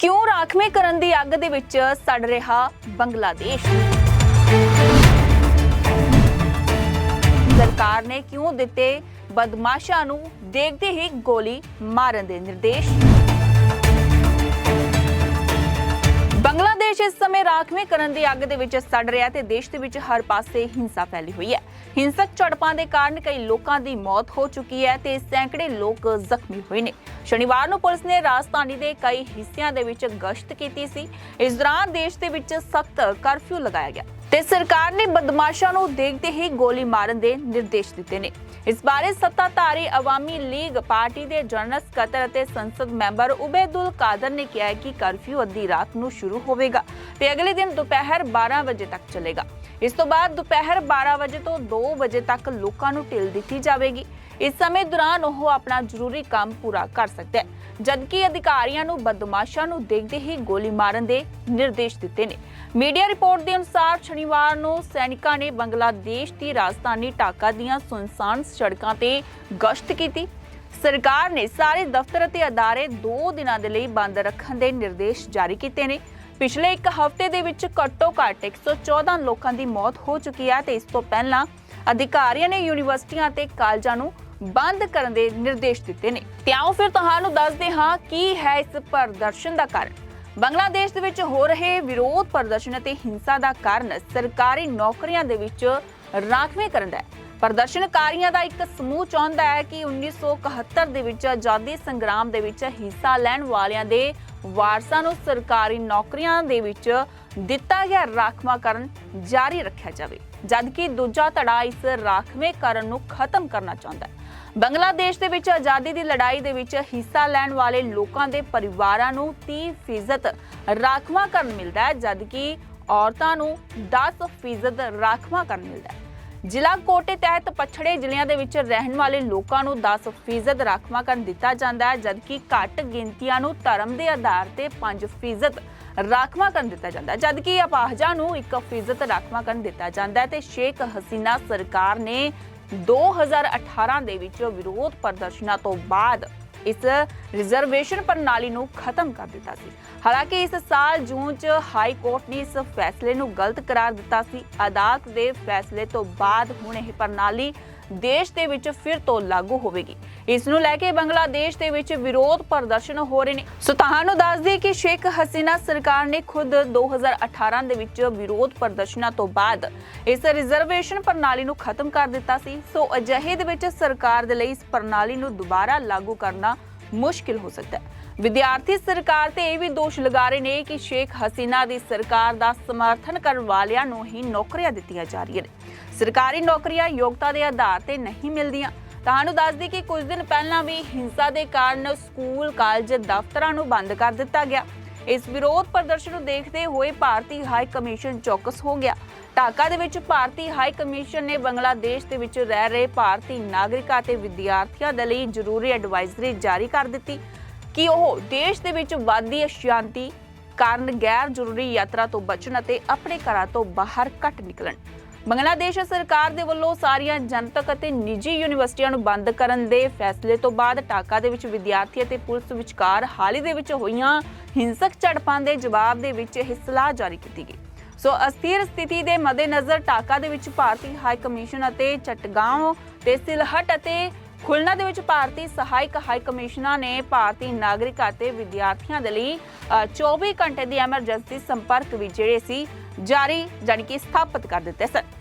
ਕਿਉਂ ਰਾਖਵੇਂ ਕਰਨ ਦੀ ਅੱਗ ਦੇ ਵਿੱਚ ਸੜ ਰਿਹਾ ਬੰਗਲਾਦੇਸ਼? ਸਰਕਾਰ ਨੇ ਕਿਉਂ ਦਿੱਤੇ ਬਦਮਾਸ਼ਾਂ ਨੂੰ ਦੇਖਦੇ ਹੀ ਗੋਲੀ ਮਾਰਨ ਦੇ ਨਿਰਦੇਸ਼? ਇਸ ਸਮੇਂ ਰਾਖਵੇਂ ਕਰਨ ਦੀ ਅੱਗ ਦੇ ਵਿੱਚ ਸੜ ਰਿਹਾ ਤੇ ਦੇਸ਼ ਦੇ ਵਿੱਚ ਹਰ ਪਾਸੇ ਹਿੰਸਾ ਫੈਲੀ ਹੋਈ ਹੈ। ਹਿੰਸਕ ਝੜਪਾਂ ਦੇ ਕਾਰਨ ਕਈ ਲੋਕਾਂ ਦੀ ਮੌਤ ਹੋ ਚੁੱਕੀ ਹੈ ਤੇ ਸੈਂਕੜੇ ਲੋਕ ਜ਼ਖਮੀ ਹੋਏ ਨੇ। ਸ਼ਨੀਵਾਰ ਨੂੰ ਪੁਲਿਸ ਨੇ ਰਾਜਧਾਨੀ ਦੇ ਕਈ ਹਿੱਸਿਆਂ ਦੇ ਵਿੱਚ ਗਸ਼ਤ ਕੀਤੀ ਸੀ। ਇਸ ਦੌਰਾਨ ਦੇਸ਼ ਦੇ ਵਿੱਚ ਸਖਤ ਕਰਫਿਊ ਲਗਾਇਆ ਗਿਆ। ਤੇ ਸਰਕਾਰ ਨੇ ਬਦਮਾਸ਼ਾਂ ਨੂੰ ਦੇਖਦੇ ਹੀ ਗੋਲੀ ਮਾਰਨ ਦੇ ਨਿਰਦੇਸ਼ ਦਿੱਤੇ ਨੇ। ਇਸ ਬਾਰੇ ਸੱਤਾਧਾਰੀ ਅਵਾਮੀ ਲੀਗ ਪਾਰਟੀ ਦੇ ਜਨਰਲ ਸਕੱਤਰ ਅਤੇ ਸੰਸਦ ਮੈਂਬਰ ਉਬੈਦੁਲ ਕਾਦਰ ਨੇ ਕਿਹਾ ਕਿ ਕਰਫਿਊ ਅੱਧੀ ਰਾਤ ਨੂੰ ਸ਼ੁਰੂ ਹੋਵੇਗਾ ਤੇ ਅਗਲੇ ਦਿਨ ਦੁਪਹਿਰ 12 ਵਜੇ ਤੱਕ ਚੱਲੇਗਾ। ਇਸ ਤੋਂ ਬਾਅਦ ਦੁਪਹਿਰ 12 ਵਜੇ ਤੋਂ 2 ਵਜੇ ਤੱਕ ਲੋਕਾਂ ਨੂੰ ਢਿੱਲ ਦਿੱਤੀ ਜਾਵੇਗੀ। ਇਸ ਸਮੇਂ ਦੌਰਾਨ ਉਹ ਆਪਣਾ ਜ਼ਰੂਰੀ ਕੰਮ ਪੂਰਾ ਕਰ ਸਕਦਾ ਹੈ, ਜਦਕਿ ਅਧਿਕਾਰੀਆਂ ਨੂੰ ਬਦਮਾਸ਼ਾਂ ਨੂੰ ਦੇਖਦੇ ਹੀ ਗੋਲੀ ਮਾਰਨ ਦੇ ਨਿਰਦੇਸ਼ ਦਿੱਤੇ ਨੇ। ਮੀਡੀਆ ਰਿਪੋਰਟ ਦੇ ਅਨੁਸਾਰ ਸ਼ਨੀਵਾਰ ਨੂੰ ਸੈਨਿਕਾਂ ਨੇ ਬੰਗਲਾਦੇਸ਼ ਦੀ ਰਾਜਧਾਨੀ ਢਾਕਾ ਦੀਆਂ ਸੁਨਸਾਨ ਸੜਕਾਂ ਤੇ ਗਸ਼ਤ ਕੀਤੀ। ਸਰਕਾਰ ਨੇ ਸਾਰੇ ਦਫ਼ਤਰ ਅਤੇ ਅਦਾਰੇ 2 ਦਿਨਾਂ ਦੇ ਲਈ ਬੰਦ ਰੱਖਣ ਦੇ ਨਿਰਦੇਸ਼ ਜਾਰੀ ਕੀਤੇ ਨੇ। ਪਿਛਲੇ ਇੱਕ ਹਫ਼ਤੇ ਦੇ ਵਿੱਚ ਘੱਟੋ-ਘੱਟ 114 ਲੋਕਾਂ ਦੀ ਮੌਤ ਹੋ ਚੁੱਕੀ ਹੈ ਤੇ ਇਸ ਤੋਂ ਪਹਿਲਾਂ ਅਧਿਕਾਰੀਆਂ ਨੇ ਯੂਨੀਵਰਸਿਟੀਆਂ ਅਤੇ ਕਾਲਜਾਂ ਨੂੰ ਬੰਦ ਕਰਨ ਦੇ ਨਿਰਦੇਸ਼ ਦਿੱਤੇ ਨੇ। ਤੇ ਆਓ ਫਿਰ ਤੁਹਾਨੂੰ ਦੱਸਦੇ ਹਾਂ ਕੀ ਹੈ ਇਸ ਪ੍ਰਦਰਸ਼ਨ ਦਾ ਕਾਰਨ। ਬੰਗਲਾਦੇਸ਼ ਦੇ ਵਿੱਚ ਹੋ ਰਹੇ ਵਿਰੋਧ ਪ੍ਰਦਰਸ਼ਨ ਅਤੇ ਹਿੰਸਾ ਦਾ ਕਾਰਨ ਸਰਕਾਰੀ ਨੌਕਰੀਆਂ ਦੇ ਵਿੱਚ ਰਾਖਵੇਂ ਕਰਨ ਦਾ ਹੈ। ਪ੍ਰਦਰਸ਼ਨਕਾਰੀਆਂ ਦਾ ਇੱਕ ਸਮੂਹ ਚਾਹੁੰਦਾ ਹੈ ਕਿ 1971 ਦੇ ਵਿੱਚ ਆਜ਼ਾਦੀ ਸੰਗਰਾਮ ਦੇ ਵਿੱਚ ਹਿੱਸਾ ਲੈਣ ਵਾਲਿਆਂ ਦੇ ਵਾਰਸਾਂ ਨੂੰ ਸਰਕਾਰੀ ਨੌਕਰੀਆਂ ਦੇ ਵਿੱਚ ਦਿੱਤਾ ਗਿਆ ਰਾਖਵਾਂਕਰਨ ਜਾਰੀ ਰੱਖਿਆ ਜਾਵੇ। ਜਦਕਿ ਦੂਜਾ ਧੜਾ ਇਸ ਰਾਖਵੇਂ ਕਰਨ ਨੂੰ ਖਤਮ ਕਰਨਾ ਚਾਹੁੰਦਾ ਹੈ। ਬੰਗਲਾਦੇਸ਼ ਦੇ ਵਿੱਚ ਆਜ਼ਾਦੀ ਦੀ ਲੜਾਈ ਦੇ ਵਿੱਚ ਹਿੱਸਾ ਲੈਣ ਵਾਲੇ ਲੋਕਾਂ ਦੇ ਪਰਿਵਾਰਾਂ ਨੂੰ 30% ਰਾਖਵਾਂਕਰਨ ਮਿਲਦਾ ਹੈ, ਜਦਕਿ ਔਰਤਾਂ ਨੂੰ 10% ਰਾਖਵਾਂਕਰਨ ਮਿਲਦਾ ਹੈ। ਜ਼ਿਲ੍ਹਾ ਕੋਟੇ ਤਹਿਤ ਪਛੜੇ ਜ਼ਿਲ੍ਹਿਆਂ ਦੇ ਵਿੱਚ ਰਹਿਣ ਵਾਲੇ ਲੋਕਾਂ ਨੂੰ 10% ਰਾਖਵਾਂਕਰਨ ਦਿੱਤਾ ਜਾਂਦਾ ਹੈ, ਜਦਕਿ ਘੱਟ ਗਿਣਤੀਆਂ ਨੂੰ ਧਰਮ ਦੇ ਆਧਾਰ ਤੇ 5% ਰਾਖਵਾਂਕਰਨ ਦਿੱਤਾ ਜਾਂਦਾ ਹੈ। ਜਦਕਿ ਅਪਾਹਜਾਂ ਨੂੰ 1% ਰਾਖਵਾਂਕਰਨ ਦਿੱਤਾ ਜਾਂਦਾ ਹੈ ਤੇ ਸ਼ੇਖ ਹਸੀਨਾ ਸਰਕਾਰ ਨੇ 2018 ਦੇ ਵਿੱਚ ਵਿਰੋਧ ਪ੍ਰਦਰਸ਼ਨਾਂ ਤੋਂ ਬਾਅਦ ਇਸ ਰਿਜ਼ਰਵੇਸ਼ਨ ਪ੍ਰਣਾਲੀ ਨੂੰ ਖਤਮ ਕਰ ਦਿੱਤਾ ਸੀ। ਹਾਲਾਂਕਿ ਇਸ ਸਾਲ ਜੂਨ 'ਚ ਹਾਈ ਕੋਰਟ ਨੇ ਇਸ ਫੈਸਲੇ ਨੂੰ ਗਲਤ ਕਰਾਰ ਦਿੱਤਾ ਸੀ। ਅਦਾਲਤ ਦੇ ਫੈਸਲੇ ਤੋਂ ਬਾਅਦ ਹੁਣ ਇਹ ਪ੍ਰਣਾਲੀ ਦੇਸ਼ ਦੇ ਵਿੱਚ ਫਿਰ ਤੋਂ ਲਾਗੂ ਹੋਵੇਗੀ। ਇਸ ਨੂੰ ਲੈ ਕੇ ਬੰਗਲਾਦੇਸ਼ ਦੇ ਵਿੱਚ ਵਿਰੋਧ ਪ੍ਰਦਰਸ਼ਨ ਹੋ ਰਹੇ ਨੇ। ਸੋ ਤੁਹਾਨੂੰ ਦੱਸ ਦਈਏ ਕਿ ਸ਼ੇਖ ਹਸੀਨਾ ਸਰਕਾਰ ਨੇ ਖੁਦ 2018 ਦੇ ਵਿੱਚ ਵਿਰੋਧ ਪ੍ਰਦਰਸ਼ਨਾਂ ਤੋਂ ਬਾਅਦ ਇਸ ਰਿਜ਼ਰਵੇਸ਼ਨ ਪ੍ਰਣਾਲੀ ਨੂੰ ਖਤਮ ਕਰ ਦਿੱਤਾ ਸੀ। ਸੋ ਅਜਿਹੇ ਦੇ ਵਿੱਚ ਸਰਕਾਰ ਦੇ ਲਈ ਇਸ ਪ੍ਰਣਾਲੀ ਨੂੰ ਦੁਬਾਰਾ ਲਾਗੂ ਕਰਨਾ ਮੁਸ਼ਕਿਲ ਹੋ ਸਕਦਾ ਹੈ। ਵਿਦਿਆਰਥੀ ਸਰਕਾਰ ਤੇ ਇਹ ਵੀ ਦੋਸ਼ ਲਗਾ ਰਹੇ ਨੇ ਕਿ ਸ਼ੇਖ ਹਸੀਨਾ ਦੀ ਸਰਕਾਰ ਦਾ ਸਮਰਥਨ ਕਰਨ ਵਾਲਿਆਂ ਨੂੰ ਹੀ ਨੌਕਰੀਆਂ ਦਿੱਤੀਆਂ ਜਾ ਰਹੀਆਂ ਨੇ। ਸਰਕਾਰੀ ਨੌਕਰੀਆਂ ਯੋਗਤਾ ਦੇ ਆਧਾਰ ਤੇ ਨਹੀਂ ਮਿਲਦੀਆਂ। ਤੁਹਾਨੂੰ ਦੱਸ ਦਈਏ ਕਿ ਕੁਝ ਦਿਨ ਪਹਿਲਾਂ ਵੀ ਹਿੰਸਾ ਦੇ ਕਾਰਨ ਸਕੂਲ, ਕਾਲਜ, ਦਫ਼ਤਰਾਂ ਨੂੰ ਬੰਦ ਕਰ ਦਿੱਤਾ ਗਿਆ। ਇਸ ਵਿਰੋਧ ਪ੍ਰਦਰਸ਼ਨ ਨੂੰ ਦੇਖਦੇ ਹੋਏ ਭਾਰਤੀ ਹਾਈ ਕਮਿਸ਼ਨ ਚੌਕਸ ਹੋ ਗਿਆ। ਢਾਕਾ ਦੇ ਵਿੱਚ ਭਾਰਤੀ ਹਾਈ ਕਮਿਸ਼ਨ ਨੇ ਬੰਗਲਾਦੇਸ਼ ਦੇ ਵਿੱਚ ਰਹਿ ਰਹੇ ਭਾਰਤੀ ਨਾਗਰਿਕਾਂ ਤੇ ਵਿਦਿਆਰਥੀਆਂ ਦੇ ਲਈ ਜ਼ਰੂਰੀ ਐਡਵਾਈਜ਼ਰੀ ਜਾਰੀ ਕਰ ਦਿੱਤੀ। ਕਿ ਉਹ ਦੇਸ਼ ਦੇ ਵਿੱਚ ਵਾਧੀ ਅਸ਼ਾਂਤੀ ਕਾਰਨ ਗੈਰ ਜ਼ਰੂਰੀ ਯਾਤਰਾ ਤੋਂ ਬਚਣ ਅਤੇ ਆਪਣੇ ਘਰਾਂ ਤੋਂ ਬਾਹਰ ਘੱਟ ਨਿਕਲਣ। ਬੰਗਲਾਦੇਸ਼ ਸਰਕਾਰ ਦੇ ਵੱਲੋਂ ਸਾਰੀਆਂ ਜਨਤਕ ਅਤੇ ਨਿੱਜੀ ਯੂਨੀਵਰਸਿਟੀਆਂ ਨੂੰ ਬੰਦ ਕਰਨ ਦੇ ਫੈਸਲੇ ਤੋਂ ਬਾਅਦ ਢਾਕਾ ਦੇ ਵਿੱਚ ਵਿਦਿਆਰਥੀ ਅਤੇ ਪੁਲਿਸ ਵਿਚਕਾਰ ਹਾਲ ਹੀ ਦੇ ਵਿੱਚ ਹੋਈਆਂ ਹਿੰਸਕ ਝੜਪਾਂ ਦੇ ਜਵਾਬ ਦੇ ਵਿੱਚ ਇਹ ਸਲਾਹ ਜਾਰੀ ਕੀਤੀ ਗਈ। ਸੋ ਅਸਥਿਰ ਸਥਿਤੀ ਦੇ ਮੱਦੇਨਜ਼ਰ ਢਾਕਾ ਦੇ ਵਿੱਚ ਭਾਰਤੀ ਹਾਈ ਕਮਿਸ਼ਨ ਅਤੇ ਚਟਗਾਂਵ ਤੇ ਸਿਲਹਟ ਅਤੇ ਖੁਲਨਾ ਦੇ ਵਿੱਚ ਭਾਰਤੀ ਸਹਾਇਕ ਹਾਈ ਕਮਿਸ਼ਨਰ ਨੇ ਭਾਰਤੀ ਨਾਗਰਿਕਾਂ ਅਤੇ ਵਿਦਿਆਰਥੀਆਂ ਦੇ ਲਈ ਅ, 24 ਘੰਟੇ ਦੀ ਐਮਰਜੈਂਸੀ ਸੰਪਰਕ ਵੀ ਜਿਹੜੇ ਸੀ ਜਾਰੀ ਜਾਣੀ ਕਿ ਸਥਾਪਿਤ ਕਰ ਦਿੱਤੇ ਸਨ।